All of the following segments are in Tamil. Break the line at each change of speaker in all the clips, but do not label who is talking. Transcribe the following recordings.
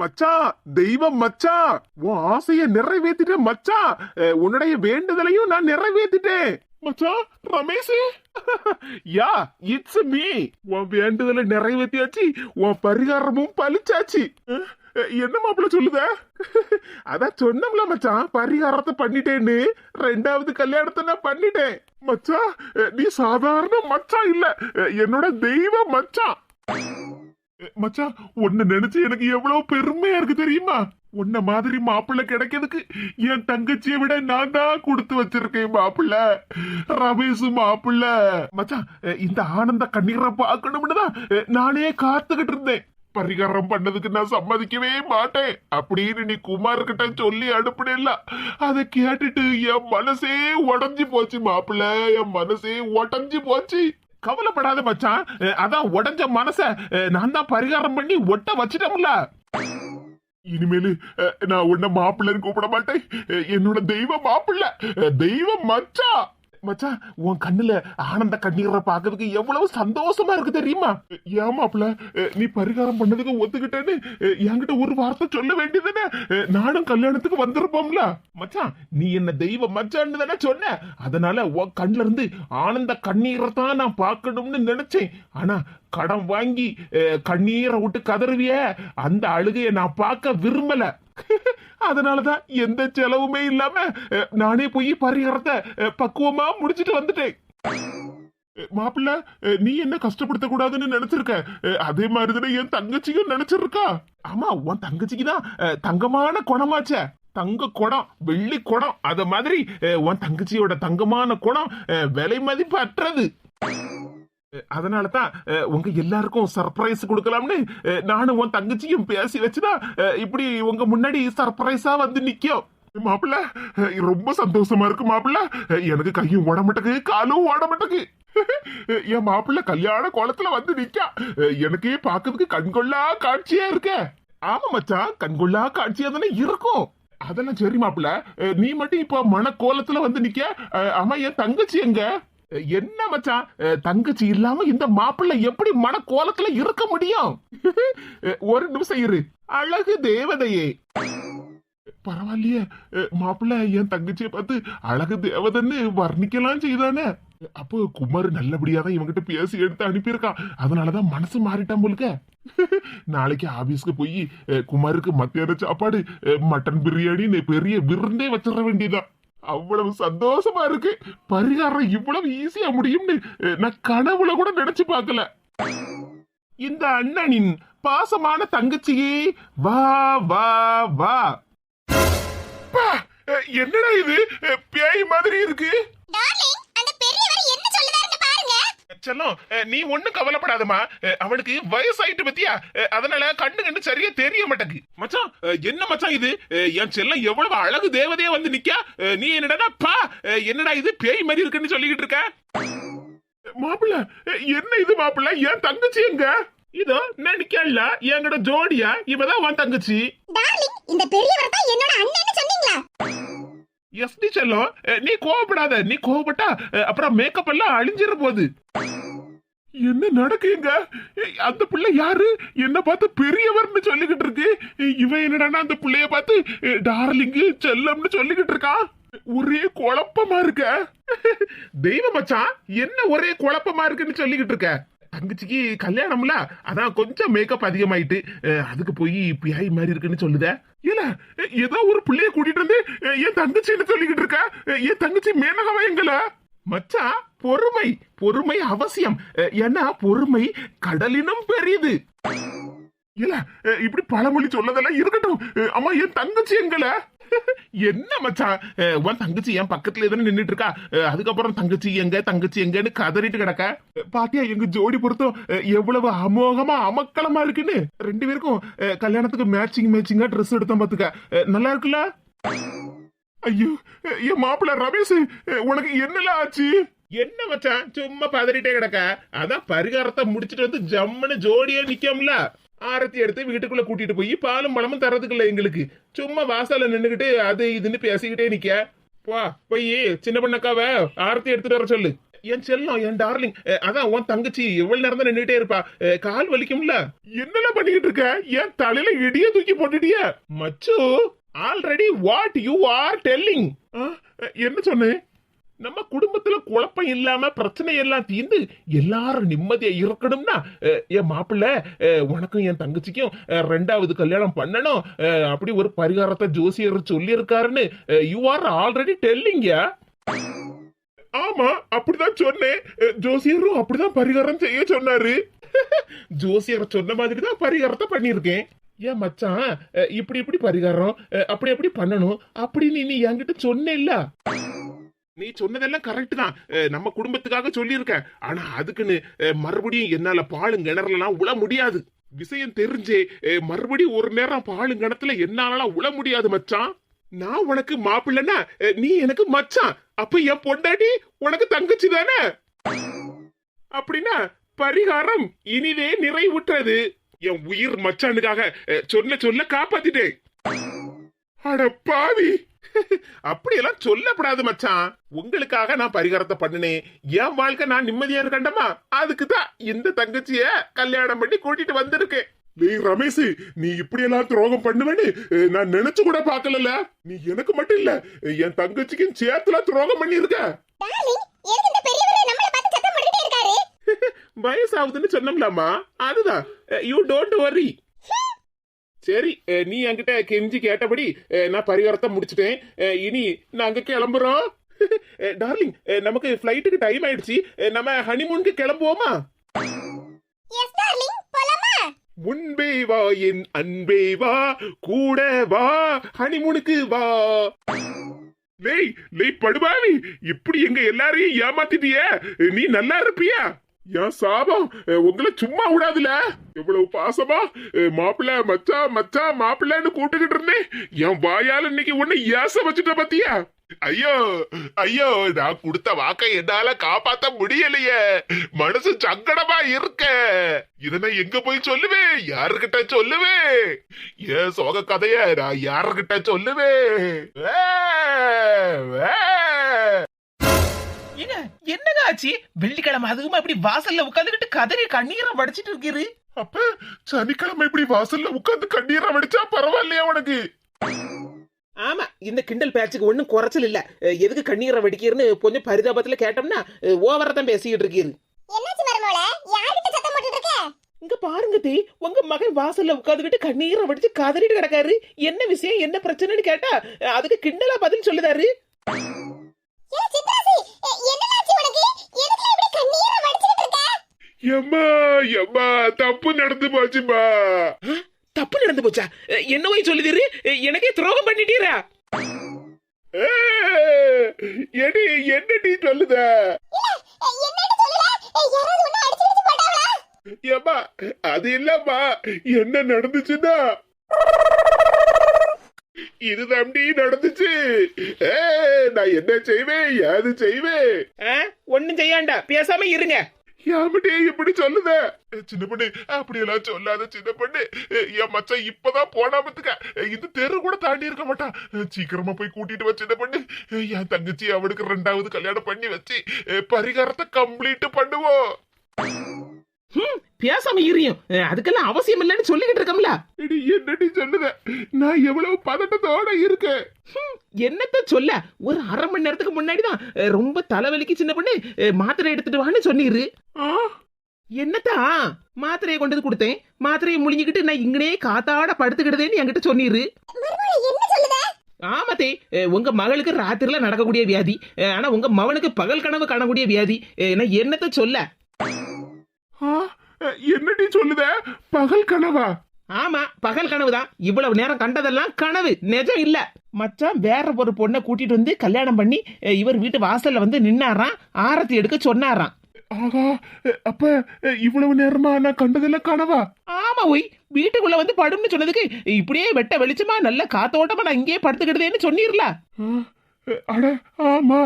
மச்சான் தெய்வம் மச்சான் உன் ஆசைய நிறைவேத்திட்டேன் மச்சான் உன்னுடைய வேண்டுதலையும் நான் நிறைவேத்திட்டேன். மச்சான் ரமேஷ் யா இட்ஸ் மீ உன் வேண்டுதலை நிறைவேத்தியாச்சு உன் பரிகாரமும் பழிச்சாச்சு. என்ன மாப்பிள்ள சொல்லுத? அதான் சொன்னோம்ல மச்சான் பரிகாரத்தை பண்ணிட்டேன்னு. ரெண்டாவது கல்யாணத்தை நான் பண்ணிட்டேன். மச்சான் நீ சாதாரண மச்சான் இல்ல. என்னோட தெய்வ மச்சான் மச்சான் உன்னை நினைச்சு எனக்கு எவ்வளவு பெருமையா இருக்கு தெரியுமா? உன்ன மாதிரி மாப்பிள்ளை கிடைக்கிறதுக்கு என் தங்கச்சியை விட நான் தான் கொடுத்து வச்சிருக்கேன் மாப்பிள்ள. ரமேஷ் மாப்பிள்ள. மச்சான் இந்த ஆனந்த கண்ணீரை பார்க்கணும்னு தான் நானே காத்துக்கிட்டு இருந்தேன். பரிகாரம் பண்ணதுக்கு நான் சம்மதிக்கவே மாட்டேன். அப்படின்னு நீ குமார் கிட்ட சொல்லி அனுப்புனேல்ல அதை கேட்டுட்டு என் மனசே உடஞ்சி போச்சு மாப்பிள்ள என் மனசே உடஞ்சி போச்சு. கவலைப்படாத மச்சான். அதான் உடஞ்ச மனச நான் தான் பரிகாரம் பண்ணி ஒட்ட வச்சிட்டோம்ல இனிமேலு நான் உன்ன மாப்பிள்ளன்னு கூப்பிட மாட்டேன். என்னோட தெய்வ மாப்பிள்ள. தெய்வம் மச்சான் மச்சான் உன் கண்ணுல ஆனந்த கண்ணீரை பார்க்கறதுக்கு எவ்வளவு சந்தோஷமா இருக்கு தெரியுமா? ஏன் மாப்பிள்ள நீ பரிகாரம் பண்ணதுக்கு ஒத்துக்கிட்டேன்னு என்கிட்ட ஒரு வார்த்தை சொல்ல வேண்டியதுன்னு நானும் கல்யாணத்துக்கு வந்திருப்போம்ல. மச்சான் நீ என்ன தெய்வ மச்சான்னு தானே சொன்ன. அதனால உன் கண்ணுல இருந்து ஆனந்த கண்ணீரை தான் நான் பார்க்கணும்னு நினைச்சேன். ஆனா கடன் வாங்கி கண்ணீரை விட்டு கதறுவிய. அந்த அழுகையை நான் பார்க்க விரும்பல. அதனாலதான் எந்த செலவுமே இல்லாம நானே போய் பரிகாரத்தை பக்குவமா முடிச்சிட்டு வந்துட்டேன். மாப்பிள்ள நீ என்ன கஷ்டப்படுத்த கூடாதுன்னு நினைச்சிருக்க? அதே மாதிரிதான் என் தங்கச்சியும் நினைச்சிருக்கா? ஆமா உன் தங்கச்சிக்கு தான் தங்கமான குணமாச்சே. தங்க குடம் வெள்ளி குடம் அத மாதிரி உன் தங்கச்சியோட தங்கமான குடம் விலை மதிப்பு அற்றது. அதனால தான் உங்க எல்லாருக்கும் சர்ப்ரைஸ் கொடுக்கலாம்னு நானும் உன் தங்கச்சியும் பேசி வச்சுதான் இப்படி உங்க முன்னாடி சர்ப்ரைஸா வந்து நிக்கும். மாப்பிள்ள ரொம்ப சந்தோஷமா இருக்கு மாப்பிள்ள. எனக்கு கையும் ஓட காலும் ஓட மாட்டேக்கு என் மாப்பிள்ள கல்யாண கோலத்துல வந்து நிக்கா. எனக்கு எனக்கே பாக்குறதுக்கு கண்கொள்ளா காட்சியா இருக்க. ஆமா மச்சான் கண்கொள்ளா காட்சியா தானே இருக்கும். அதெல்லாம் சரி மாப்பிள்ள. நீ மட்டும் இப்ப மன கோலத்துல வந்து நிக்க. ஆமா என் தங்கச்சி எங்க? என்ன மச்சான்? தங்கச்சி இல்லாம இந்த மாப்பிள்ளை எப்படி மன கோலத்துல இருக்க முடியும்? ஒரு நிமிஷம் இரு. அழகு தேவதையே. பரவாயில்லையே. மாப்பிள்ள மாப்பிள்ளை என் தங்கச்சியை பார்த்து அழகு தேவதைன்னு வர்ணிக்கலாம் செய்தானே? அப்போ குமார் நல்லபடியா தான் இவங்கிட்ட பேசி எடுத்து அனுப்பியிருக்கான் அதனாலதான் மனசு மாறிட்டான் போலுக்க. நாளைக்கு ஆபீஸ்க்கு போய் குமாருக்கு மத்தியான சாப்பாடு மட்டன் பிரியாணின்னு பெரிய விருந்தே வச்சிட வேண்டியதான் அவ்வளவு சந்தோஷமா இருக்கு. பரிகாரம் இவ்வளவு ஈஸியா முடியும்னு நான் கனவுல கூட நினைச்சு பார்க்கல. இந்த அண்ணனின் பாசமான தங்கச்சியே வா வா வா. என்னடா இது? பேய் மாதிரி இருக்கு. செல்லம். நீ ஒண்ணும் கவலைப்படாதமா அவனுக்கு அவளுக்கு வயசாயிட்டு பத்தியா? அஹ், அதனால கண்ணு கண்ணு சரியா தெரிய மாட்டேங்கு மச்சான் என்ன மச்சான் இது? என் செல்லம் எவ்வளவு அழகு தேவதையா வந்து நிக்கா? நீ என்னடா பா? என்னடா இது? பேய் மாதிரி இருக்குன்னு சொல்லிக்கிட்டு இருக்க? மாப்பிள்ள என்ன இது மாப்பிள்ள? என் தங்கச்சி எங்க? இதோ நினைக்கல என்கிட்ட ஜோடியா? இவதான் உன் தங்கச்சி.
இந்த பெரியவர் தான் என்னோட அண்ணன்னு சொன்னீங்களா?
எஸ்டி செல்லம் நீ கோவப்படாத. நீ கோவப்பட்டா அப்புறம் மேக்கப் எல்லாம் அழிஞ்சிட போகுது என்ன நடக்குங்க அந்த பிள்ளை யாரு? என்ன பார்த்து பெரியவர்னு சொல்லிக்கிட்டு இருக்கு. இவன் என்னடான்னா அந்த பிள்ளைய பார்த்து டார்லிங்கு செல்லம்னு சொல்லிக்கிட்டு இருக்கான். ஒரே குழப்பமா இருக்க. தெய்வ மச்சான் என்ன ஒரே குழப்பமா இருக்குன்னு சொல்லிக்கிட்டு இருக்க? தங்கச்சிக்கு கல்யாணம்ல? அதான் கொஞ்சம் மேக்கப் அதிகமாயிட்டு அதுக்கு போய் பியாய் மாதிரி இருக்குன்னு சொல்லுத. இல்ல ஏதோ ஒரு பிள்ளைய கூட்டிட்டு வந்து அஹ், என் தங்கச்சின்னு சொல்லிக்கிட்டு இருக்க? என் தங்கச்சி மேனகவா எங்கள? மச்சா பொறுமை பொறுமை அவசியம். ஏன்னா பொறுமை கடலினும் பெரியது. இல்ல இப்படி பழமொழி சொல்லதெல்லாம் இருக்கட்டும். அம்மா என் தங்கச்சி எங்கள? என்ன மச்சான் உன் தங்கச்சி என் பக்கத்துல தானே நின்னுட்டு இருக்கா அதுக்கப்புறம் தங்கச்சி எங்க தங்கச்சி எங்கன்னு கதறிட்டு கிடக்க. பாட்டியா பாத்தியா எங்க ஜோடி பொருத்தம் எவ்வளவு அமோகமா அமக்களமா இருக்குன்னு. ரெண்டு பேருக்கும் கல்யாணத்துக்கு மேட்சிங் மேட்சிங்கா ட்ரெஸ் எடுத்தோம் பாத்துக்க நல்லா இருக்குல்ல? ஐயோ என் மாப்பிள்ள ரமேஷ் உனக்கு என்னலாம் ஆச்சு? என்ன மச்சான் சும்மா பதறிட்டே கிடக்க? அதான் பரிகாரத்தை முடிச்சிட்டு வந்து ஜம்முன்னு ஜோடியா நிக்கம்ல. ஆரத்தி எடுத்து வீட்டுக்குள்ள கூட்டிட்டு போய் பாலும் பழமும் தரதுக்கு இல்ல எங்களுக்கு. சும்மா வாசல்ல நின்னுகிட்டு அது இதுன்னு பேசிக்கிட்டே நிக்க வா போய் சின்ன பண்ணக்காவ ஆரத்தி எடுத்துட்டு வர சொல்லு. என் செல்லம் என் டார்லிங் அதான் உன் தங்கச்சி எவ்வளவு நேரம் தான் இருப்பா. கால் வலிக்கும்ல. என்னெல்லாம் பண்ணிக்கிட்டு இருக்க? என் தலையில இடிய தூக்கி போட்டுட்டிய. மச்சு already what you are telling என்ன சொன்னேன் நம்ம குடும்பத்துல குழப்பம் இல்லாம பிரச்சனை எல்லாம் தீர்ந்து எல்லாரும் நிம்மதியா இருக்கணும்னா என் மாப்பிள்ள உனக்கும் என் தங்கச்சிக்கும் ரெண்டாவது கல்யாணம் பண்ணணும் அப்படி ஒரு பரிகாரத்தை ஜோசியர் சொல்லியிருக்காருன்னு யூ ஆர் ஆல்ரெடி டெல்லிங்க ஆமா அப்படிதான் சொன்னேன். ஜோசியரும் அப்படிதான் பரிகாரம் செய்ய சொன்னாரு. ஜோசியர் சொன்ன மாதிரி தான் பரிகாரத்தை பண்ணியிருக்கேன். ஏன் மச்சான் இப்படி இப்படி பரிகாரம் அப்படி அப்படி பண்ணணும் அப்படின்னு நீ என்கிட்ட சொன்னேல்ல? நீ சொன்னதெல்லாம் கரெக்ட் தான். நம்ம குடும்பத்துக்காக சொல்லியிருக்க. ஆனா அதுக்குன்னு மறுபடியும் என்னால பாலும் கிணறுலாம் உழ முடியாது. விஷயம் தெரிஞ்சே மறுபடியும் ஒரு நேரம் பாலும் கிணத்துல என்னாலலாம் உழ முடியாது மச்சான். நான் உனக்கு மாப்பிள்ளனா நீ எனக்கு மச்சான். அப்ப என் பொண்டாட்டி உனக்கு தங்கச்சி தானே? அப்படின்னா பரிகாரம் இனிதே நிறைவுற்றது. என் உயிர் மச்சானுக்காக சொல்ல சொன்ன சொல்ல காப்பாத்திட்டேன். அட பாவி. அப்படியெல்லாம் சொல்லப்படாது மச்சான். உங்களுக்காக நான் பரிகாரத்தை பண்ணினேன். என் வாழ்க்கை நான் நிம்மதியா இருக்கண்டமா அதுக்கு தான் இந்த தங்கச்சிய கல்யாணம் பண்ணி கூட்டிட்டு வந்திருக்கேன். நீ ரமேஷ் நீ இப்படி எல்லாம் துரோகம் பண்ணுவேன்னு நான் நினைச்சு கூட பாக்கல நீ எனக்கு மட்டும் இல்ல என் தங்கச்சிக்கும் சேர்த்துல துரோகம் பண்ணிருக்க வயசாகுதுன்னு சொன்னோம்லாமா அதுதான். யூ டோன்ட் வரி சரி நீ என்கிட்ட கெஞ்சி கேட்டபடி நான் பரிகாரத்தை முடிச்சிட்டேன். இனி நாங்க கிளம்புறோம். டார்லிங் நமக்கு ஃப்ளைட்டுக்கு டைம் ஆயிடுச்சு. நம்ம ஹனிமூனுக்கு கிளம்புவோமா? முன்பே வா என் அன்பே வா கூட வா ஹனிமூனுக்கு வா. லேய் லேய் படுபாவி இப்படி எங்க எல்லாரையும் ஏமாத்திட்டிய? நீ நல்லா இருப்பியா? என் சாபம்? உங்களை சும்மா விடாதுல. எவ்வளவு பாசமா? மாப்பிள்ள மச்சா மச்சா மாப்பிள்ளன்னு மாப்பிள்ளைன்னு இருந்தேன். என் வாயால இன்னைக்கு உன்னை ஏச வச்சுட்ட பத்தியா? ஐயோ ஐயோ நான் கொடுத்த வாக்கை என்னால காப்பாத்த முடியலையே. மனசு சங்கடமா இருக்க. இத நான் எங்க போய் சொல்லுவேன்? யாருகிட்ட சொல்லுவேன்? ஏன் சோக கதைய நான் யாருகிட்ட சொல்லுவேன்? வே,
என்னங்க ஆச்சு? வெள்ளிக்கிழமை அதுவுமா இப்படி வாசல்ல உட்காந்துக்கிட்டு கதறி கண்ணீரை வடிச்சிட்டு இருக்கிறது
அப்ப சனிக்கிழமை இப்படி வாசல்ல உட்கார்ந்து கண்ணீரை வடிச்சா பரவாயில்லையா உனக்கு?
ஆமா இந்த கிண்டல் பேச்சுக்கு ஒண்ணும் குறைச்சல் இல்ல. எதுக்கு கண்ணீரை வடிக்கிறன்னு கொஞ்சம் பரிதாபத்துல கேட்டோம்னா ஓவரா தான் பேசிக்கிட்டு இருக்கீரு.
என்னாச்சு மருமோள யார்கிட்ட சத்தம் போட்டுட்டு இருக்க?
இங்க பாருங்க தீ உங்க மகன் வாசல்ல உட்காந்துக்கிட்டு கண்ணீரை வடிச்சு கதறிட்டு கிடக்காரு. என்ன விஷயம் என்ன பிரச்சனைன்னு கேட்டா அதுக்கு கிண்டலா பதில் சொல்லுதாரு
ஏ சித்ராசி எ- என்னலாச்சு உனக்கு எதுக்கு இப்படி கண்ணீரை வடிச்சிட்டு இருக்க
எம்மா எம்மா தப்பு நடந்து போச்சுமா
தப்பு நடந்து போச்சா? அஹ் என்னவோ சொல்லுதீரு. எனக்கே துரோகம் பண்ணிட்டீரா?
எடி என்ன நீ சொல்லுத? ஏம்மா அது இல்லம்மா. என்ன நடந்துச்சுன்னா? இது தம்பி நடந்துச்சு. ஏ, நான் என்ன செய்வேன்? ஏது செய்வேன்?
ஒன்னும் செய்யாண்டா. பேசாம இருங்க.
யாமட்டே இப்படி சொல்லுத? சின்ன பொண்ணு அப்படியெல்லாம் சொல்லாத சின்ன பொண்ணு. என் மச்சான் இப்பதான் போனாமத்துக்க இந்த தெரு கூட தாண்டி இருக்க மாட்டான் சீக்கிரமா போய் கூட்டிட்டு வா சின்ன பொண்ணு. என் தங்கச்சி அவனுக்கு ரெண்டாவது கல்யாணம் பண்ணி வச்சு பரிகாரத்தை கம்ப்ளீட் பண்ணுவோம்
ஹம், பேசாம இருயும். அஹ் அதுக்கெல்லாம் அவசியம் இல்லைன்னு சொல்லிக்கிட்டு இருக்கோம்ல.
எடி, என்னடி சொல்லுத? நான் எவ்வளவு பதட்டத்தோட இருக்கேன்.
என்னத்த சொல்ல? ஒரு அரை மணி நேரத்துக்கு முன்னாடி தான் ரொம்ப தலைவலிக்கு சின்ன பொண்ணு மாத்திரை எடுத்துட்டு வான்னு சொன்னீரு
ஆ,
என்னத்தா? மாத்திரையை கொண்டு வந்து கொடுத்தேன். மாத்திரையை முழுங்கிக்கிட்டு நான் இங்கனே காத்தாட படுத்துக்கிட்டதேன்னு என்கிட்ட சொன்னீரு
மருமோள என்ன சொல்லுத?
ஆமாத்தே உங்க மகளுக்கு ராத்திரில நடக்கக்கூடிய வியாதி. ஆனா உங்க மவனுக்கு பகல் கனவு காணக்கூடிய வியாதி. நான் என்னத்த சொல்ல?
சொல்லுத? பகல் கனவா?
ஆமா பகல் கனவு தான் இவ்வளவு நேரம் கண்டதெல்லாம் கனவு. நிஜம் இல்ல. மச்சான் வேற ஒரு பொண்ணை கூட்டிட்டு வந்து கல்யாணம் பண்ணி இவர் வீட்டு வாசல்ல வந்து நின்னாராம். ஆரத்தி எடுக்க சொன்னாராம்.
ஆகா அப்ப இவ்வளவு நேரமா நான் கண்டதெல்லாம் கனவா?
ஆமா ஒய் வீட்டுக்குள்ள வந்து படும்னு சொன்னதுக்கு இப்படியே வெட்ட வெளிச்சமா நல்ல காத்தோட்டமா நான் இங்கேயே படுத்துக்கிட்டதேன்னு சொன்னீர்ல.
அட ஆமா.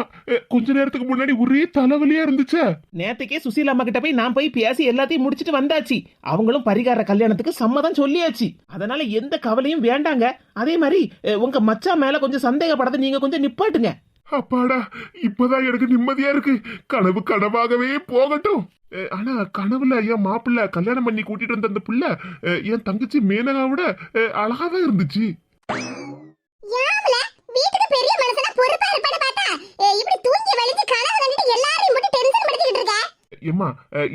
கொஞ்ச நேரத்துக்கு முன்னாடி ஒரே தலைவலியா இருந்துச்சே.
நேத்துக்கே சுசீலா அம்மா கிட்ட போய் நான் போய் பேசி எல்லாத்தையும் முடிச்சிட்டு வந்தாச்சு. அவங்களும் பரிகார கல்யாணத்துக்கு சம்மதம் சொல்லியாச்சு. அதனால எந்த கவலையும் வேண்டாங்க. அதே மாதிரி உங்க மச்சான் மேல கொஞ்சம் சந்தேகப்படாத நீங்க கொஞ்சம் நிப்பாட்டுங்க.
அப்பாடா இப்பதான் எனக்கு நிம்மதியா இருக்கு. கனவு கனவாகவே போகட்டும். ஆனா கனவுல என் மாப்பிள்ளை கல்யாணம் பண்ணி கூட்டிட்டு வந்த அந்த புள்ள என் தங்கச்சி மேனகாவோட அழகாதான் இருந்துச்சு.
வீட்டுக்கு பெரிய மனுஷனா பொறுப்பா இருப்பான்னு பார்த்தா இப்படி தூங்கி வலிஞ்சு கனவு கண்டுட்டு எல்லாரையும் போட்டு டென்ஷன் படுத்திக்கிட்டு இருக்க?
ஏம்மா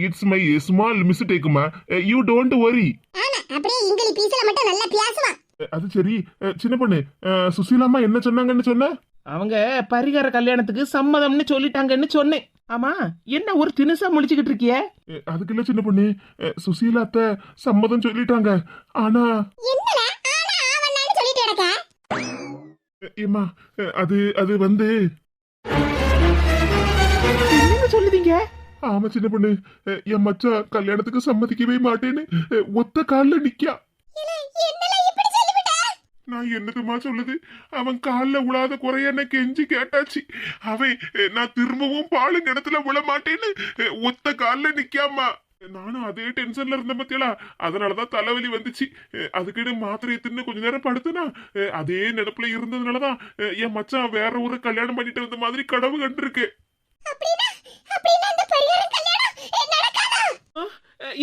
இட்ஸ் மை ஸ்மால் மிஸ்டேக்குமா யூ டோன்ட் வரி
ஆமா அப்படியே இங்கிலி பீசல மட்டும் நல்லா பேசுவான்
அது சரி. சின்ன பொண்ணு அஹ், சுசீலாம்மா என்ன சொன்னாங்கன்னு சொன்ன?
அவங்க பரிகார கல்யாணத்துக்கு சம்மதம்னு சொல்லிட்டாங்கன்னு சொன்னேன். ஆமா என்ன ஒரு தினுசா முடிச்சுக்கிட்டு இருக்கிய?
அதுக்கு இல்ல சின்ன பொண்ணு. அஹ், சுசீலா அத்தை சம்மதம் சொல்லிட்டாங்க. ஆனா
என்னல
அஹ், அது அது வந்து.
என்னங்க சொல்லுதீங்க?
ஆமா சின்ன பொண்ணு. என் மச்சான் கல்யாணத்துக்கு சம்மதிக்கவே மாட்டேன்னு ஒத்த கால்ல நிக்கா. நான் என்னதுமா சொல்லுது? அவன் கால்ல உழாத குறைய என்ன கெஞ்சி கேட்டாச்சு. அவன் நான் திரும்பவும் பாலு கிணத்துல விழ மாட்டேன்னு ஒத்த கால்ல நிக்காமா நானும் அதே டென்ஷன்ல இருந்த பத்தியலா அதனாலதான் தலைவலி வந்துச்சு. அஹ், அதுக்குன்னு மாத்திரையை தின்னு கொஞ்ச நேரம் படுத்துனா? அதே நினப்புல இருந்ததுனாலதான் என் மச்சான் வேற ஒரு கல்யாணம் பண்ணிட்டு வந்த மாதிரி கனவு கண்டிருக்கு.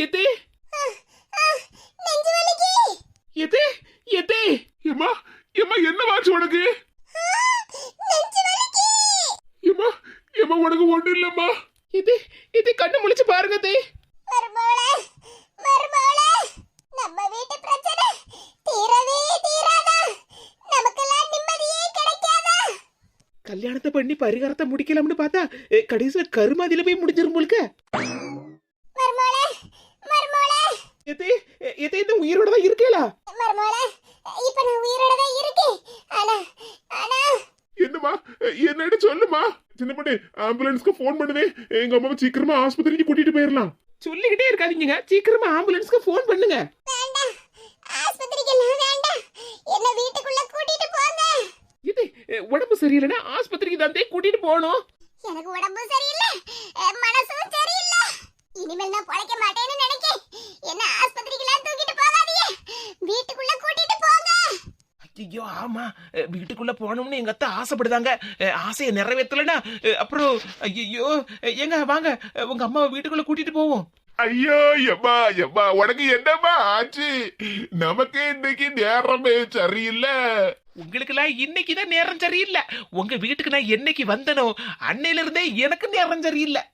எதே? எதே? எதே?
ஏமா ஏமா என்ன வாச்சு உனக்கு?
ஆ, நெஞ்சு வலிக்கு.
ஏமா ஏமா உனக்கு ஒண்ணு இல்லம்மா.
இது இது கண்ணு முழிச்சு பாருங்க தே கல்யாணத்தை பண்ணி பரிகாரத்தை முடிக்கலாம்னு பார்த்தா ஏ, கடைசியில கருமாதியில போய் முடிஞ்சிரும் போலுக்க இந்த உயிரோட தான் இருக்கேலா
இப்ப நான் உயிரோட தான் இருக்கேன். ஆனா ஆனா.
என்னம்மா என்னன்னு சொல்லுமா சின்ன பொண்ணு ஆம்புலன்ஸ்க்கு ஃபோன் பண்ணுதே. எங்க அம்மாவை சீக்கிரமா ஆஸ்பத்திரிக்கு கூட்டிட்டு போயிடலாம்
சொல்லிக்கிட்டே இருக்காதீங்க சீக்கிரமா ஆம்புலன்ஸ்க்கு ஃபோன் பண்ணுங்க.
வேண்டாம் ஆஸ்பத்திரிக்கு எல்லாம் வேண்டாம் என்ன வீட்டுக்குள்ள கூட்டிட்டு போங்க.
இது உடம்பு சரியில்லைன்னா ஆஸ்பத்திரிக்கு தான் கூட்டிட்டு போகணும்.
எனக்கு உடம்பு சரியில்லை. மனசும் சரியில்லை. இனிமேல் நான் பொழைக்க மாட்டேன்னு நினைக்கேன். என்ன ஆஸ்பத்திரிக்கெல்லாம் தூக்கிட்டு போகாதீங்க. வீட்டுக்குள்ள
ஐயோ ஆமா. வீட்டுக்குள்ள போகணும்னு எங்க அத்தை ஆசைப்படுதாங்க. ஆசையை நிறைவேற்றலனா எ, அப்புறம் ஐயோ எங்க வாங்க. உங்க அம்மாவை வீட்டுக்குள்ள கூட்டிட்டு போவோம்.
ஐயோ எம்மா எம்மா உனக்கு என்னம்மா ஆச்சு? நமக்கு இன்னைக்கு நேரமே சரியில்லை.
உங்களுக்கெல்லாம் இன்னைக்கு தான் நேரம் சரியில்லை. உங்க வீட்டுக்கு நான் என்னைக்கு வந்தனோ அன்னையில இருந்தே எனக்கு நேரம் சரியில்லை.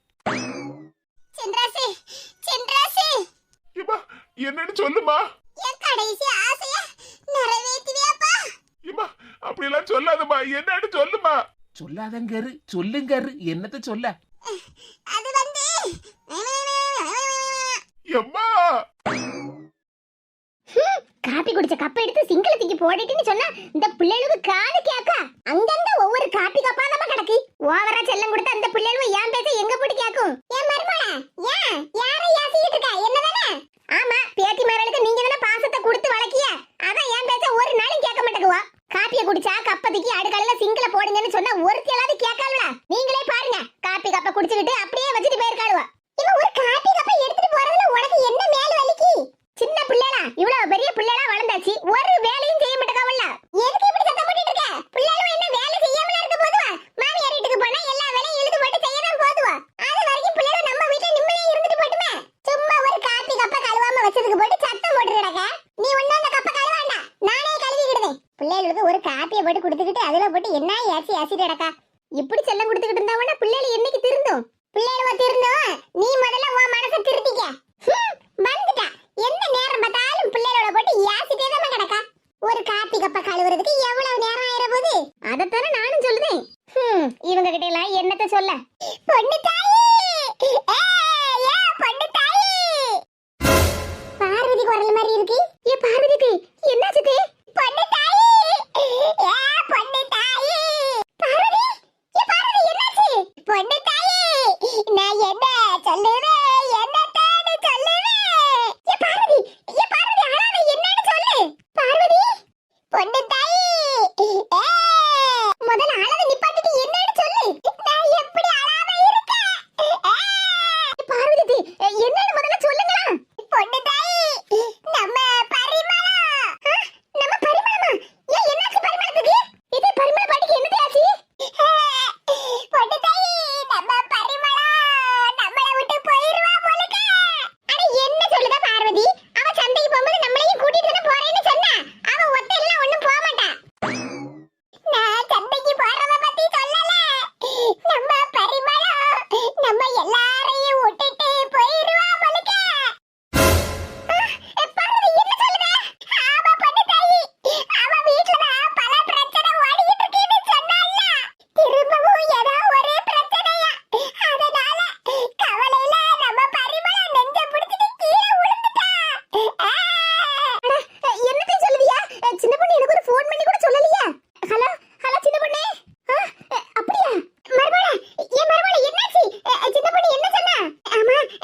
என்னன்னு சொல்லுமா
என் கடைசி ஆசைய நிறைவேத்துவியாப்பா
ஏம்மா அப்படியெல்லாம் சொல்லாதம்மா. என்னன்னு சொல்லுமா
சொல்லாதங்கரு சொல்லுங்கரு. என்னத்த சொல்ல?
அது வந்து
எம்மா.
காப்பி குடிச்ச கப்பை எடுத்து சிங்கிள் தூக்கி போட்டுட்டுன்னு சொன்னா இந்த பிள்ளைகளுக்கு காது கேக்கா அங்கங்க ஒவ்வொரு காப்பி கப்பா நம்ம கிடக்கு. ஓவரா செல்லம் கொடுத்து அந்த பிள்ளைகளும் ஏன் பேச எங்க போட்டு கேக்கும் ஏன் மருமகள ஏன்? யாரை யாசிக்கிட்டு இருக்கா? என்னதானே? ஆமா பேத்தி மகளுக்கு நீங்க தானே பாசத்தை கொடுத்து வளர்க்கிய? அதான் ஏன் பேச ஒரு நாளும் கேட்க மாட்டேங்குவா? காப்பியை குடிச்சா கப்பத்துக்கு அடுக்கல அடுக்கலையில சிங்கிள போடுங்கன்னு சொன்னா ஒருத்தியாவது கேட்காளுவா நீங்களே பாருங்க. காப்பி கப்ப குடிச்சுக்கிட்டு அப்படியே வச்சுட்டு போயிருக்காளுவா. இவன் ஒரு காப்பி கப்ப எடுத்துட்டு போறதுல உனக்கு என்ன மேல வலிக்கு? சின்ன பிள்ளைலாம் இவ்வளவு பெரிய பிள்ளைலாம் வளர்ந்தாச்சு ஒரு வேலையும் செய்ய மாட்டேக்காவல்ல எதுக்கு இப்படி சத்தம் போட்டுட்டு இருக்க பிள்ளைகளும் என்ன வேலை செய்யாமல இருக்க போதுவா மாமியார் வீட்டுக்கு போனா எல்லா வேலையும் இழுத்து போட்டு செய்ய தான் போதுவா அது வரைக்கும் பிள்ளைகள் நம்ம வீட்டுல நிம்மதியா இருந்துட்டு போட்டுமே சும்மா ஒரு காப்பி கப்ப கழுவாம வச்சதுக்கு போட்டு சத்தம் போட்டு கிடக்க நீ ஒண்ணு அந்த கப்ப கழுவாண்டா நானே கழுவிக்கிடுதேன் பிள்ளைகளுக்கு ஒரு காப்பியை போட்டு கொடுத்துக்கிட்டு அதுல போட்டு என்ன ஏசி ஏசிட்டு கிடக்கா இப்படி செல்லம் கொடுத்துக்கிட்டு இருந்தா பிள்ளைகள் என்னைக்கு திருந்தும் பிள்ளைகளுவ திருந்தும் நீ முதல்ல உன் மனசை திருத்திக்க ஹம், வந்துட்டா எந்த நேரம் பார்த்தாலும் பிள்ளைகளோட போட்டு ஏசிட்டே தான் கிடக்கா ஒரு காப்பி கப்ப கழுவுறதுக்கு எவ்வளவு நேரம் ஆயிர போகுது அதைத்தானே நானும் சொல்லுதேன் இவங்க கிட்ட எல்லாம் என்னத்த சொல்ல?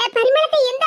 பரிமளத்தை எந்த